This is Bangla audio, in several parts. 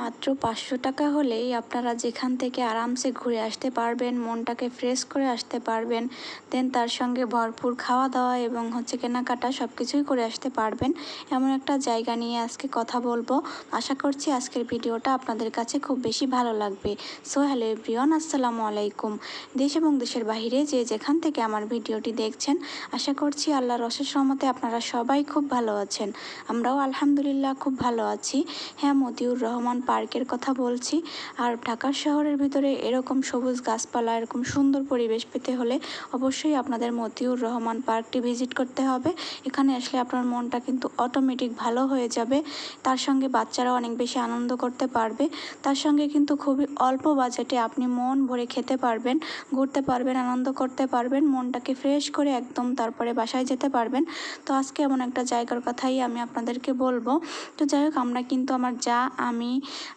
মাত্র পাঁচশো টাকা হলেই আপনারা যেখান থেকে আরামসে ঘুরে আসতে পারবেন, মনটাকে ফ্রেশ করে আসতে পারবেন দেন তার সঙ্গে ভরপুর খাওয়া দাওয়া এবং হচ্ছে কেনাকাটা সব কিছুই করে আসতে পারবেন। এমন একটা জায়গা নিয়ে আজকে কথা বলব। আশা করছি আজকের ভিডিওটা আপনাদের কাছে খুব বেশি ভালো লাগবে। সো হ্যালো এভরিওয়ান আসসালামু আলাইকুম। দেশ এবং দেশের বাইরে যে যেখান থেকে আমার ভিডিওটি দেখছেন, আশা করছি আল্লাহর অশেষ রহমতে আপনারা সবাই খুব ভালো আছেন। আমরাও আলহামদুলিল্লাহ খুব ভালো আছি। হ্যাঁ মতিউর রহমান পার্কের কথা বলছি। আর ঢাকা শহরের ভিতরে এরকম সবুজ গাছপালা, এরকম সুন্দর পরিবেশ পেতে হলে অবশ্যই আপনাদের মতিউর রহমান পার্কটি ভিজিট করতে হবে। এখানে আসলে আপনার মনটা কিন্তু অটোমেটিক ভালো হয়ে যাবে। তার সঙ্গে বাচ্চারা অনেক বেশি আনন্দ করতে পারবে। তার সঙ্গে কিন্তু খুবই অল্প বাজেটে আপনি মন ভরে খেতে পারবেন, ঘুরতে পারবেন, আনন্দ করতে পারবেন, মনটাকে ফ্রেশ করে একদম তারপরে বাসায় যেতে পারবেন। তো আজকে এমন একটা জায়গার কথাই আমি আপনাদেরকে বলব। তো যাই হোক, আমরা কিন্তু আমার যা, আমি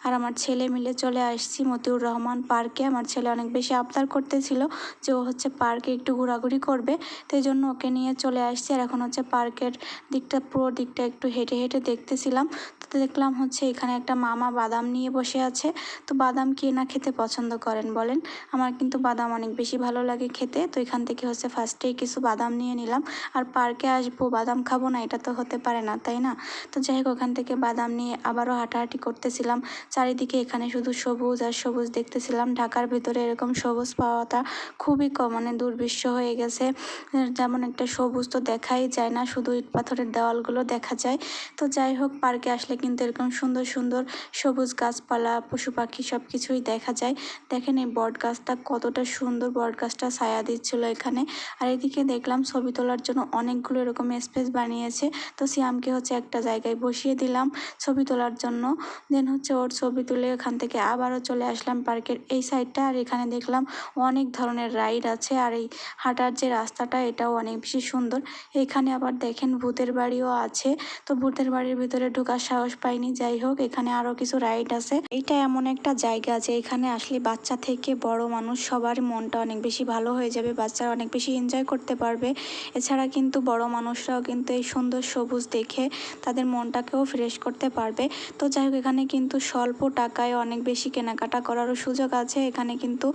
আর আমার ছেলে মিলে চলে আসছি মতিউর রহমান পার্কে। আমার ছেলে অনেক বেশি আবদার করতেছিল যে ও হচ্ছে পার্কে একটু ঘোরাঘুরি করবে। সেই জন্য ওকে নিয়ে চলে আসছি। আর এখন হচ্ছে পার্কের দিকটা, পুরো দিকটা একটু হেঁটে হেঁটে দেখতেছিলাম। তো দেখলাম হচ্ছে এখানে একটা মামা বাদাম নিয়ে বসে আছে। তো বাদাম কে না খেতে পছন্দ করেন বলেন? আমার কিন্তু বাদাম অনেক বেশি ভালো লাগে খেতে। তো এখান থেকে হচ্ছে ফার্স্টেই কিছু বাদাম নিয়ে নিলাম। আর পার্কে আসব, বাদাম খাব না, এটা তো হতে পারে না, তাই না? তো যাই হোক, ওখান থেকে বাদাম নিয়ে আবারও হাঁটাহাঁটি করতেছিলাম। চারিদিকে এখানে শুধু সবুজ আর সবুজ দেখতেছিলাম। ঢাকার ভিতরে এরকম সবুজ পাওয়াটা খুবই কম মানে দুর্বিশ্ব হয়ে গেছে। যেমন একটা সবুজ তো দেখাই যায় না, শুধু ইট পাথরের দেওয়ালগুলো দেখা যায়। তো যাই হোক পার্কে আসলে কিন্তু এরকম সুন্দর সুন্দর সবুজ গাছপালা, পশু পাখি সব কিছুই দেখা যায়। দেখেন এই বট গাছটা কতটা সুন্দর বট গাছটা ছায়া দিচ্ছিল এখানে। আর এদিকে দেখলাম ছবি তোলার জন্য অনেকগুলো এরকম স্পেস বানিয়েছে। তো সিয়ামকে হচ্ছে একটা জায়গায় বসিয়ে দিলাম ছবি তোলার জন্য। দেন হচ্ছে ওর ছবি তুলে এখান থেকে আবারও চলে আসলাম পার্কের এই সাইডটা আর এখানে দেখলাম অনেক ধরনের রাইড আছে। আর এই হাঁটার যে রাস্তাটা, এটাও অনেক বেশি সুন্দর। এখানে আবার দেখেন ভূতের বাড়িও আছে। তো ভূতের বাড়ির ভিতরে ঢোকার সাহস পাইনি, যাই হোক, এখানে আরও কিছু রাইড আছে। এটা এমন একটা জায়গা যে এখানে আসলে বাচ্চা থেকে বড় মানুষ সবার মনটা অনেক বেশি ভালো হয়ে যাবে, বাচ্চারা অনেক বেশি এনজয় করতে পারবে। এছাড়া কিন্তু বড় মানুষরাও কিন্তু এই সুন্দর সবুজ দেখে তাদের মনটাকেও ফ্রেশ করতে পারবে। তো যাই হোক, এখানে কিন্তু স্বল্প টাকায় অনেক বেশি কেনাকাটা করারও সুযোগ আছে। এখানে কিন্তু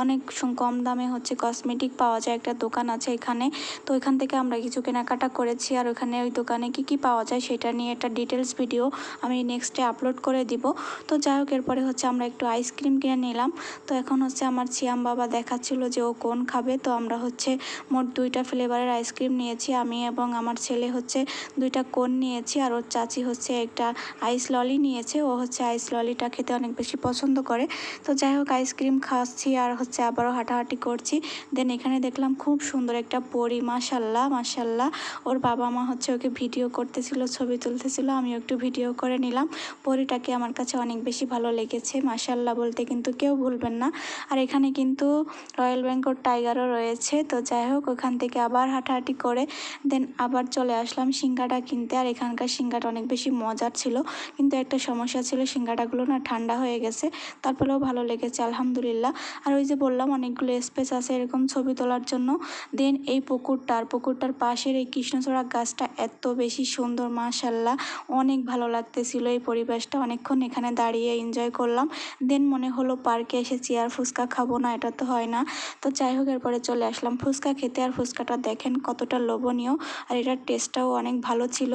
অনেক কম দামে হচ্ছে কসমেটিক পাওয়া যায়, একটা দোকান আছে এখানে। তো এখান থেকে আমরা কিছু কেনাকাটা করেছি। আর ওখানে ওই দোকানে কি কি পাওয়া যায় সেটা নিয়ে একটা ডিটেলস ভিডিও আমি নেক্সটে আপলোড করে দিব। তো যাই হোক, এরপরে হচ্ছে আমরা একটু আইসক্রিম কিনে নিলাম। তো এখন হচ্ছে আমার চিয়াম বাবা দেখাচ্ছিল যে ও কোন খাবে। তো আমরা হচ্ছে মোট দুইটা ফ্লেভারের আইসক্রিম নিয়েছি। আমি এবং আমার ছেলে হচ্ছে দুইটা কোন নিয়েছি আর ওর চাচি হচ্ছে একটা আইস ললি নিয়েছে। ও হচ্ছে আইস ললিটা খেতে অনেক বেশি পছন্দ করে। তো যাই হোক আইসক্রিম খাচ্ছি আর হচ্ছে আবারও হাঁটাহাঁটি করছি। দেন এখানে দেখলাম খুব সুন্দর একটা পরি মাসাল্লাহ মাসাল্লাহ ওর বাবা মা হচ্ছে ওকে ভিডিও করতেছিল, ছবি তুলতেছিল। আমি একটু ভিডিও করে নিলাম। পরিটাকে আমার কাছে অনেক বেশি ভালো লেগেছে। মাসাল্লাহ বলতে কিন্তু কেউ ভুলবেন না। আর এখানে কিন্তু রয়্যাল বেঙ্গল টাইগারও রয়েছে। তো যাই হোক, ওখান থেকে আবার হাঁটাহাঁটি করে দেন আবার চলে আসলাম সিঙ্গাটা কিনতে। আর এখানকার সিঙ্গাটা অনেক বেশি মজার ছিল। কিন্তু একটা সমস্যা ছিল, সিঙ্গাটাগুলো না ঠান্ডা হয়ে গেছে। তারপরেও ভালো লেগেছে, আলহামদুলিল্লাহ। আর ওই যে বললাম, অনেকগুলো স্পেস আছে এরকম ছবি তোলার জন্য। দেন এই পুকুরটা আর পুকুরটার পাশের এই কৃষ্ণচূড়া গাছটা এত বেশি সুন্দর মাশাল্লাহ অনেক ভালো লাগতেছিল এই পরিবেশটা। অনেকক্ষণ এখানে দাঁড়িয়ে এনজয় করলাম। দেন মনে হলো পার্কে এসেছি আর ফুচকা খাব না, এটা তো হয় না। তো যাই হোক, এরপরে চলে আসলাম। ফুচকা খেতে আর ফুচকাটা দেখেন কতটা লোভনীয় আর এটার টেস্টটাও অনেক ভালো ছিল।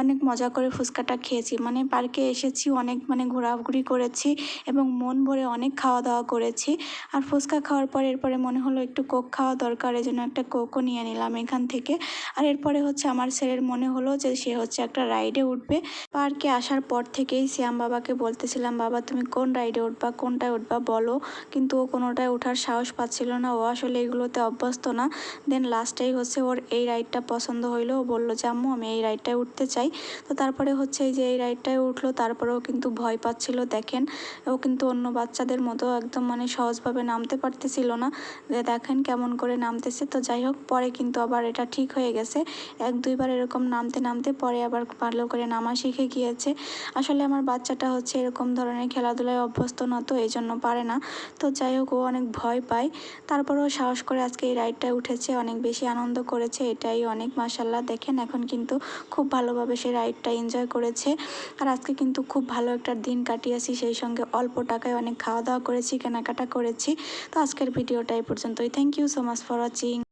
অনেক মজা করে ফুচকাটা খেয়েছি। মানে পার্কে এসেছি, অনেক মানে ঘোরাঘুরি করেছি এবং মন ভরে অনেক খাওয়া দাওয়া করেছি। আর ফুচকা খাওয়ার পর এরপরে মনে হলো একটু কোক খাওয়া দরকার, এই জন্য একটা কোকও নিয়ে নিলাম এখান থেকে। আর এরপরে হচ্ছে আমার ছেলের মনে হলো যে সে হচ্ছে একটা রাইডে উঠবে। পার্কে আসার পর থেকেই শ্যাম বাবাকে বলতেছিলাম, বাবা, তুমি কোন রাইডে উঠবা, কোনটায় উঠবা বলো। কিন্তু ও কোনোটায় ওঠার সাহস পাচ্ছিল না। ও আসলে এগুলোতে অভ্যস্ত না। দেন লাস্টেই হচ্ছে ওর এই রাইডটা পছন্দ হইল। ও বলল, যে আম্মু, আমি এই রাইডটায় উঠতে চাই। তো তারপরে হচ্ছে এই যে এই রাইডটায় উঠল, তারপরেও কিন্তু ভয় পাচ্ছিল, দেখেন। ও কিন্তু অন্য বাচ্চাদের মতো একদম মানে সহজভাবে নামতে পারতেছিল না। দেখেন কেমন করে নামতেছে। তো যাই হোক, পরে কিন্তু আবার এটা ঠিক হয়ে গেছে। এক দুইবার এরকম নামতে নামতে পরে আবার ভালো করে নামা শিখে গিয়েছে। আসলে আমার বাচ্চাটা হচ্ছে এরকম ধরনের খেলাধুলায় অভ্যস্ত না তো এই জন্য পারে না। তো যাই হোক, ও অনেক ভয় পায়। তারপরেও সাহস করে আজকে এই রাইডটায় উঠেছে, অনেক বেশি আনন্দ করেছে, এটাই অনেক মাসাল্লাহ দেখেন, এখন কিন্তু খুব ভালোভাবে সেই রাইডটা এনজয় করেছে। আর আজকে কিন্তু খুব ভালো একটা দিন কাটিয়েছি, সেই সঙ্গে অল্প টাকায় অনেক খাওয়া দাওয়া করেছি, কেনাকাটা করেছি। তো আজকের ভিডিওটা এই পর্যন্তই। Thank you so much for watching